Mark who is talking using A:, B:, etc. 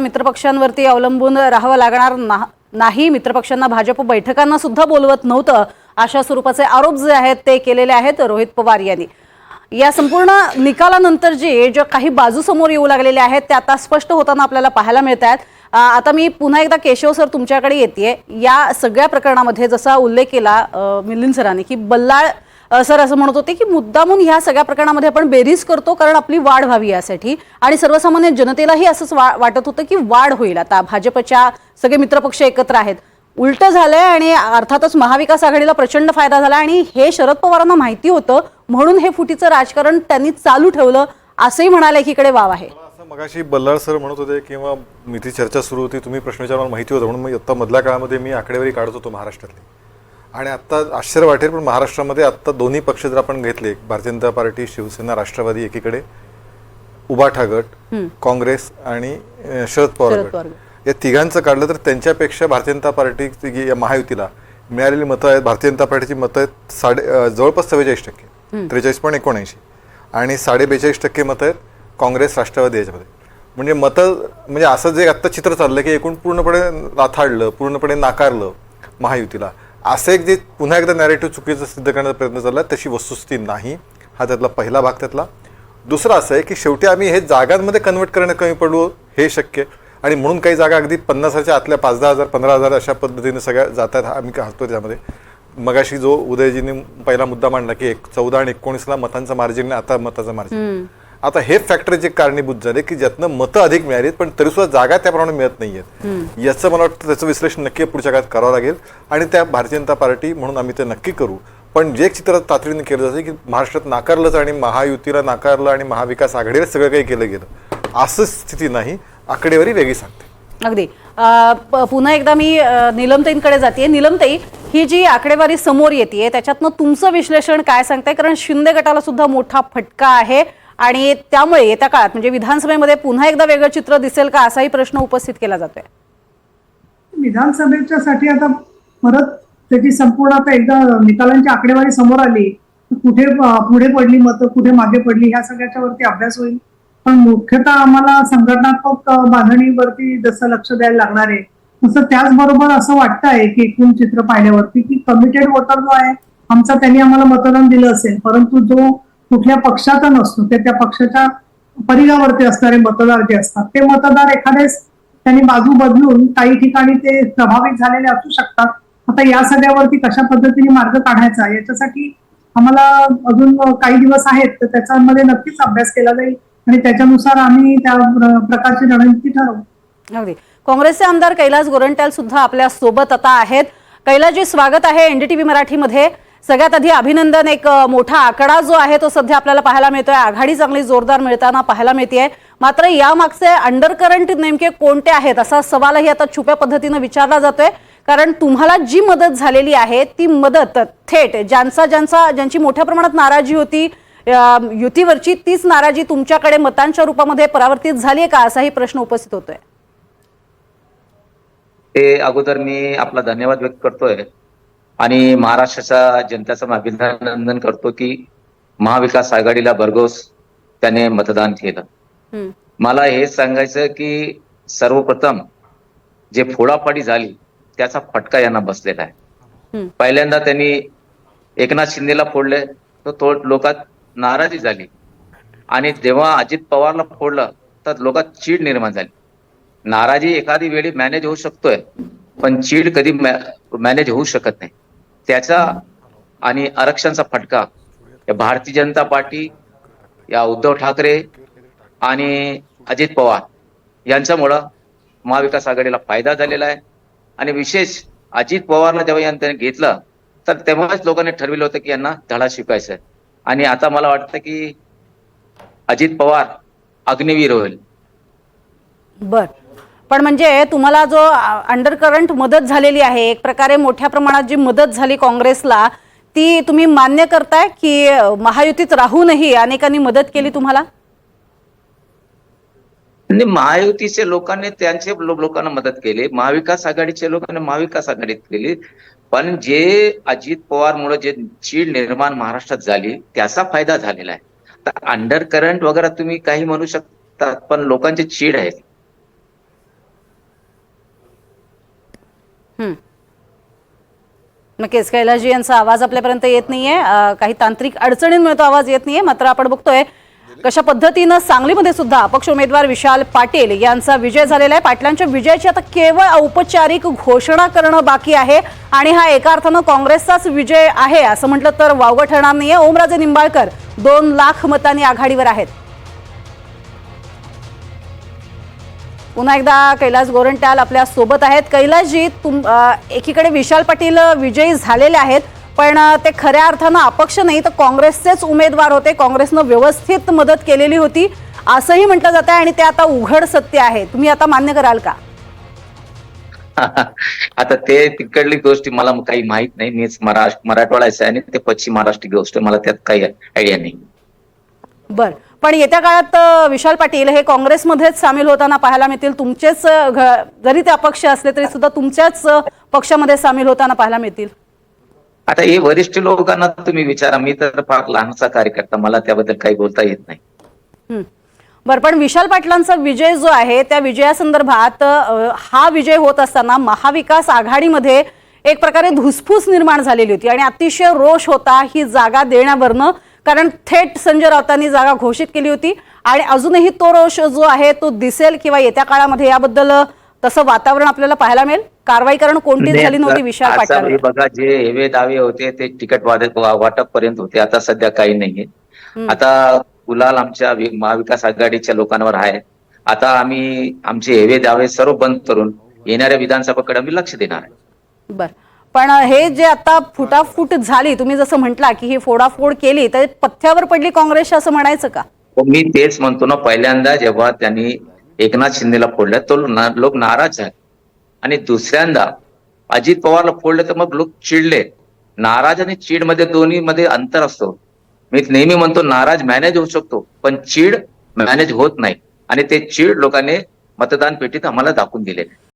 A: मित्रपक्षांवरती अवलंबून राहावं लागणार ना- नाही. मित्रपक्षांना भाजप बैठकांना सुद्धा बोलवत नव्हतं. अशा स्वरूपाचे आरोप जे आहेत ते केलेले आहेत रोहित पवार यांनी. या संपूर्ण निकालानंतर जे ज्या काही बाजू समोर येऊ लागलेल्या आहेत त्या आता स्पष्ट होताना आपल्याला पाहायला मिळत आहेत आता मी पुन्हा एकदा केशव सर तुमच्याकडे येते या सगळ्या प्रकरणामध्ये जसा उल्लेख केला मिलिंद सरांनी की बल्लाळ सर असं म्हणत होते की मुद्दामून ह्या सगळ्या प्रकरणामध्ये आपण बेरीज करतो कारण आपली वाढ व्हावी यासाठी. आणि सर्वसामान्य जनतेलाही असंच वा वाटत होतं की वाढ होईल. आता भाजपच्या सगळे मित्रपक्ष एकत्र आहेत. उलट झालंय आणि अर्थातच महाविकास आघाडीला प्रचंड फायदा झाला आणि हे शरद पवारांना माहिती होतं. म्हणून हे फुटीचं राजकारण त्यांनी चालू ठेवलं असंही म्हणाले एकीकडे वाव आहे.
B: मगाशी बल्लाळ सर म्हणत होते किंवा मी ती चर्चा सुरू होती तुम्ही प्रश्न विचार मला माहिती होतं. म्हणून मी आत्ता मधल्या काळामध्ये मी आकडेवारी काढत होतो महाराष्ट्रातली. आणि आत्ता आश्चर्य वाटेल पण महाराष्ट्रामध्ये आत्ता दोन्ही पक्ष जर आपण घेतले भारतीय जनता पार्टी शिवसेना राष्ट्रवादी एकीकडे उबाठा गट काँग्रेस आणि शरद पवार गट. या तिघांचं काढलं तर त्यांच्यापेक्षा भारतीय जनता पार्टी या महायुतीला मिळालेली मतं आहेत भारतीय जनता पार्टीची मतं आहेत साडे जवळपास चव्वेचाळीस टक्के. त्रेचाळीस पॉईंट एकोणऐंशी. आणि साडे बेचाळीस टक्के मतं आहेत काँग्रेस राष्ट्रवादी याच्यामध्ये. म्हणजे मतं म्हणजे असं जे आत्ता चित्र चाललं की एकूण पूर्णपणे राथाडलं पूर्णपणे नाकारलं महायुतीला असं एक जे पुन्हा एकदा नॅरेटिव्ह चुकीचं सिद्ध करण्याचा प्रयत्न चालला तशी वस्तुस्थिती नाही. हा त्यातला पहिला भाग त्यातला. दुसरा असं आहे की शेवटी आम्ही हे जागांमध्ये कन्वर्ट करणं कमी पडलो हे शक्य. आणि म्हणून काही जागा अगदी पन्नासाच्या आतल्या पाच दहा हजार पंधरा हजार अशा पद्धतीने सगळ्या जातात आम्ही घालतो त्यामध्ये. मगाशी जो उदयजीने पहिला मुद्दा मांडला की एक चौदा आणि एकोणीसला मतांचं मार्जिन आता मताचं मार्जिन आता हे फॅक्टर जे कारणीभूत झाले की ज्यातनं मतं अधिक मिळालीत पण तरी सुद्धा जागा त्याप्रमाणे मिळत नाहीयेत. याचं मला वाटतं त्याचं विश्लेषण नक्की पुढच्या काळात करावं लागेल. आणि त्या भारतीय जनता पार्टी म्हणून आम्ही ते नक्की करू. पण जे चित्र तातडीने केलं जातं की महाराष्ट्रात नाकारलंच आणि महायुतीला नाकारलं आणि महाविकास आघाडीला सगळं काही केलं गेलं. असं स्थिती नाही. आकडेवारी वेगळी सांगते.
A: अगदी. पुन्हा एकदा मी नीलमताईंकडे जाते. नीलमताई ही जी आकडेवारी समोर येते त्याच्यातनं तुमचं विश्लेषण काय सांगताय? कारण शिंदे गटाला सुद्धा मोठा फटका आहे. आणि त्यामुळे येत्या काळात म्हणजे विधानसभेमध्ये पुन्हा एकदा वेगळं चित्र दिसेल का असाही प्रश्न उपस्थित केला जातोय.
C: विधानसभेच्या साठी आता परत त्याची संपूर्ण आता एकदा निकालांची आकडेवारी समोर आली कुठे पुढे पडली मतं कुठे मागे पडली ह्या सगळ्याच्या वरती अभ्यास होईल. पण मुख्यतः आम्हाला संघटनात्मक बांधणीवरती जसं लक्ष द्यायला लागणार आहे तसं त्याचबरोबर असं वाटतं आहे की एकूण चित्र पाहिल्यावरती की कमिटेड वोटर जो आहे आमचा त्यांनी आम्हाला मतदान दिलं असेल परंतु जो कुठल्या पक्षाचा नसतो ते त्या पक्षाच्या परिघावरती असणारे मतदार जे असतात ते मतदार एखादेच त्यांनी बाजू बदलून काही ठिकाणी ते प्रभावित झालेले असू शकतात. आता या सगळ्यावरती कशा पद्धतीने मार्ग काढायचा याच्यासाठी आम्हाला अजून काही दिवस आहेत तर त्याच्यामध्ये नक्कीच अभ्यास केला जाईल आणि त्याच्यानुसार आम्ही त्या प्रकारची रणनीती ठरवू.
A: अगदी. काँग्रेसचे आमदार कैलास गोरंट्याल सुद्धा आपल्यासोबत आता आहेत. कैलासजी स्वागत आहे एनडीटीव्ही मराठीमध्ये. सगळ्यात आधी अभिनंदन एक मोठा आकडा जो आहे तो सध्या आपल्याला पाहायला मिळतोय. आघाडी चांगली जोरदार मिळताना पाहायला मिळतेय. मात्र यामागचे अंडर करंट नेमके कोणते आहेत असा सवालही आता छुप्या पद्धतीनं विचारला जातोय. कारण तुम्हाला जी मदत झालेली आहे ती मदत थेट ज्यांचा ज्यांचा ज्यांची मोठ्या प्रमाणात नाराजी होती युतीवरची तीच नाराजी तुमच्याकडे मतांच्या रूपामध्ये परावर्तित झाली आहे का असाही प्रश्न उपस्थित होतोय?
D: ते अगोदर मी आपला धन्यवाद व्यक्त करतोय. आणि महाराष्ट्राच्या जनतेचं मी अभिनंदन करतो की महाविकास आघाडीला भरघोस त्याने मतदान केलं. मला हे सांगायचं की सर्वप्रथम जे फोडाफाडी झाली त्याचा फटका यांना बसलेला आहे. पहिल्यांदा त्यांनी एकनाथ शिंदेला फोडले तर तो लोकात नाराजी झाली. आणि जेव्हा अजित पवारला फोडलं तर लोकात चीड निर्माण झाली. नाराजी एखादी वेळी मॅनेज होऊ शकतोय पण चीड कधी मॅनेज होऊ शकत नाही. त्याचा आणि आरक्षणचा फटका या भारतीय जनता पार्टी या उद्धव ठाकरे आणि अजित पवार यांच्यामुळं महाविकास आघाडीला फायदा झालेला आहे. आणि विशेष अजित पवारला जेव्हा यांनी घेतलं तर तेव्हाच लोकांनी ठरविलं होतं की यांना धडा शिकायचा आहे. आणि आता मला वाटतं की अजित पवार अग्निवीर होईल.
A: बर. पण म्हणजे तुम्हाला जो अंडर करंट मदत झालेली आहे एक प्रकारे मोठ्या प्रमाणात जी मदत झाली काँग्रेसला ती तुम्ही मान्य करताय की महायुतीत राहूनही अनेकांनी मदत केली तुम्हाला?
D: म्हणजे महायुतीचे लोकांनी त्यांचे लोकांना मदत केली महाविकास आघाडीच्या लोकांनी महाविकास आघाडीत केली. पण जे अजित पवारमुळे जे चीड निर्माण महाराष्ट्रात झाली त्याचा फायदा झालेला आहे. अंडर करंट वगैरे तुम्ही काही म्हणू शकता पण लोकांचे चीड आहेत
A: नक्कीच कैलाजी यांचा आवाज आपल्यापर्यंत येत नाहीये. काही तांत्रिक अडचणींमुळे तो आवाज येत नाहीये. मात्र आपण बघतोय कशा पद्धतीनं सांगलीमध्ये सुद्धा अपक्ष उमेदवार विशाल पाटील यांचा विजय झालेला आहे. पाटलांच्या विजयाची आता केवळ औपचारिक घोषणा करणं बाकी आहे आणि हा एका अर्थानं काँग्रेसचाच विजय आहे असं म्हटलं तर वावगं ठरणार नाहीये. ओमराजे निंबाळकर दोन लाख मतांनी आघाडीवर आहेत. पुन्हा एकदा कैलास गोरंट्याल आपल्यासोबत आहेत. कैलासजी तुम एकीकडे विशाल पाटील विजयी झालेले आहेत पण ते खऱ्या अर्थानं अपक्ष नाही तर काँग्रेसचेच उमेदवार होते. काँग्रेसनं व्यवस्थित मदत केलेली होती. असंही म्हटलं जात आहे आणि ते आता उघड सत्य आहे. तुम्ही आता मान्य कराल का?
D: आता ते तिकडली गोष्टी मला काही माहीत नाही. मीच महाराष्ट्र मराठवाड्याचं आहे आणि ते पश्चिम महाराष्ट्र गोष्ट. मला त्यात काही आयडिया नाही.
A: बर. पण येत्या काळात विशाल पाटील हे काँग्रेसमध्येच सामील होताना पाहायला मिळतील. तुमचेच जरी ते अपक्ष असले तरी सुद्धा तुमच्याच पक्षामध्ये सामील होताना पाहायला मिळतील.
D: आता हे वरिष्ठ लोकांना तुम्ही विचारा. मी तर फार लहानसा कार्यकर्ता. मला त्याबद्दल काही बोलता येत नाही.
A: हं. बरं पण विशाल पाटलांचा विजय जो आहे त्या विजयासंदर्भात हा विजय होत असताना महाविकास आघाडीमध्ये एक प्रकारे धुसफूस निर्माण झालेली होती आणि अतिशय रोष होता ही जागा देण्यावरनं. कारण थेट संजय राऊतांनी जागा घोषित केली होती आणि अजूनही तो रोष जो आहे तो दिसेल किंवा येत्या काळामध्ये याबद्दल तसं वातावरण आपल्याला पाहायला मिळेल. कारवाई करण कोणतीच झाली नव्हती विशाल पाटलांवर
D: बघा जे हेवे दावे होते ते तिकीट वाटप पर्यंत होते आता सध्या काही नाहीये. आता गुलाल आमच्या महाविकास आघाडीच्या लोकांवर आहे. आता आम्ही आमचे हेवे दावे सर्व बंद करून येणाऱ्या विधानसभेकडे आम्ही लक्ष देणार आहे.
A: बर. पण हे जे आता फुटाफूट झाली तुम्ही जसं म्हटला की ही फोडाफोड केली तर पथ्यावर पडली काँग्रेस असं म्हणायचं का?
D: हो, मी तेच म्हणतो ना पहिल्यांदा जेव्हा त्यांनी एकनाथ शिंदेला फोडलं तो ना- लोक नाराज झाले. आणि दुसऱ्यांदा अजित पवारला फोडलं तर मग लोक चिडले. नाराज आणि चीडमध्ये दोन्ही मध्ये अंतर असतो. मी नेहमी म्हणतो नाराज मॅनेज होऊ शकतो पण चीड मॅनेज होत नाही. आणि ते चीड लोकांनी मतदान पेटीत आम्हाला दाखवून दिले.